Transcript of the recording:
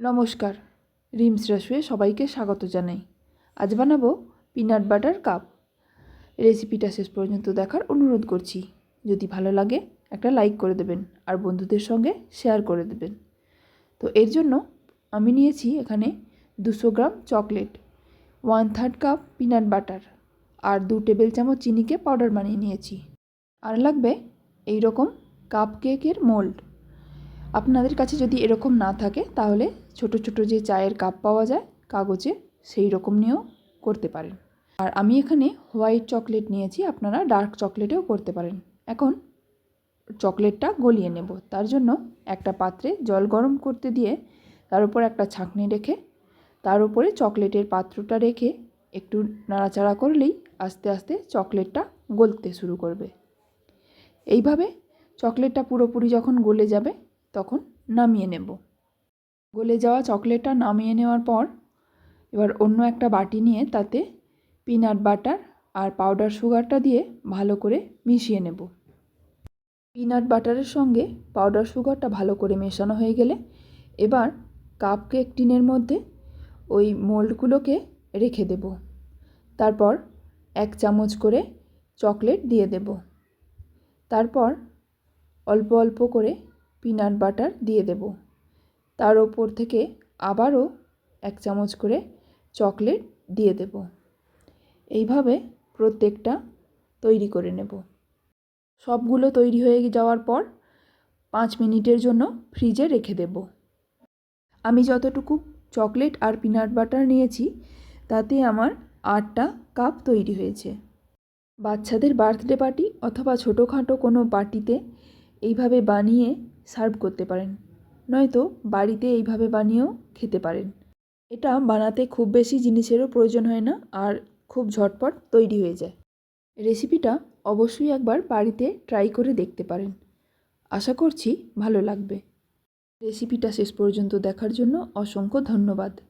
নমস্কার, রিমস রাসুয়ে সবাইকে স্বাগত জানাই। আজ বানাবো পিনাট বাটার কাপ রেসিপিটা শেষ পর্যন্ত দেখার অনুরোধ করছি। যদি ভালো লাগে, একটা লাইক করে দেবেন আর বন্ধুদের সঙ্গে শেয়ার করে দেবেন। তো এর জন্য আমি নিয়েছি এখানে দুশো gram chocolate one third cup peanut butter আর দু টেবিল চামচ চিনিকে পাউডার বানিয়ে নিয়েছি। আর লাগবে এই রকম কাপ কেকের মোল্ড আপনাদের কাছে যদি এরকম না থাকে, তাহলে ছোট ছোট যে চায়ের কাপ পাওয়া যায়, কাগজে সেই রকম নিয়েও করতে পারেন। আর আমি এখানে হোয়াইট চকলেট নিয়েছি, আপনারা ডার্ক চকলেটেও করতে পারেন। এখন চকলেটটা গলিয়ে নেব। তার জন্য একটা পাত্রে জল গরম করতে দিয়ে তার উপর একটা ছাঁকনি রেখে, তার উপরে চকলেটের পাত্রটা রেখে একটু নাড়াচাড়া করলেই আস্তে আস্তে চকলেটটা গলতে শুরু করবে। এইভাবে চকলেটটা পুরোপুরি যখন গলে যাবে তখন নামিয়ে নেব। গলে যাওয়া চকলেটটা নামিয়ে নেওয়ার পর এবার অন্য একটা বাটি নিয়ে তাতে পিনাট বাটার আর পাউডার সুগারটা দিয়ে ভালো করে মিশিয়ে নেব। পিনাট বাটারের সঙ্গে পাউডার সুগারটা ভালো করে মেশানো হয়ে গেলে এবার কাপ কেক টিনের মধ্যে ওই মোল্ডগুলোকে রেখে দেব। তারপর এক চামচ করে চকলেট দিয়ে দেব। তারপর অল্প অল্প করে পিনাট বাটার দিয়ে দেব। তার ওপর থেকে আবারও এক চামচ করে চকলেট দিয়ে দেব। এইভাবে প্রত্যেকটা তৈরি করে নেব। সবগুলো তৈরি হয়ে যাওয়ার পর পাঁচ মিনিটের জন্য ফ্রিজে রেখে দেব। আমি যতটুকু চকলেট আর পিনাট বাটার নিয়েছি, তাতে আমার আটটা কাপ তৈরি হয়েছে। বাচ্চাদের বার্থডে পার্টি অথবা ছোটোখাটো কোনো পার্টিতে এইভাবে বানিয়ে সার্ভ করতে পারেন। নয়তো বাড়িতে এইভাবে বানিয়েও খেতে পারেন। এটা বানাতে খুব বেশি জিনিসেরও প্রয়োজন হয় না আর খুব ঝটপট তৈরি হয়ে যায়। রেসিপিটা অবশ্যই একবার বাড়িতে ট্রাই করে দেখতে পারেন। আশা করছি ভালো লাগবে। রেসিপিটা শেষ পর্যন্ত দেখার জন্য অসংখ্য ধন্যবাদ।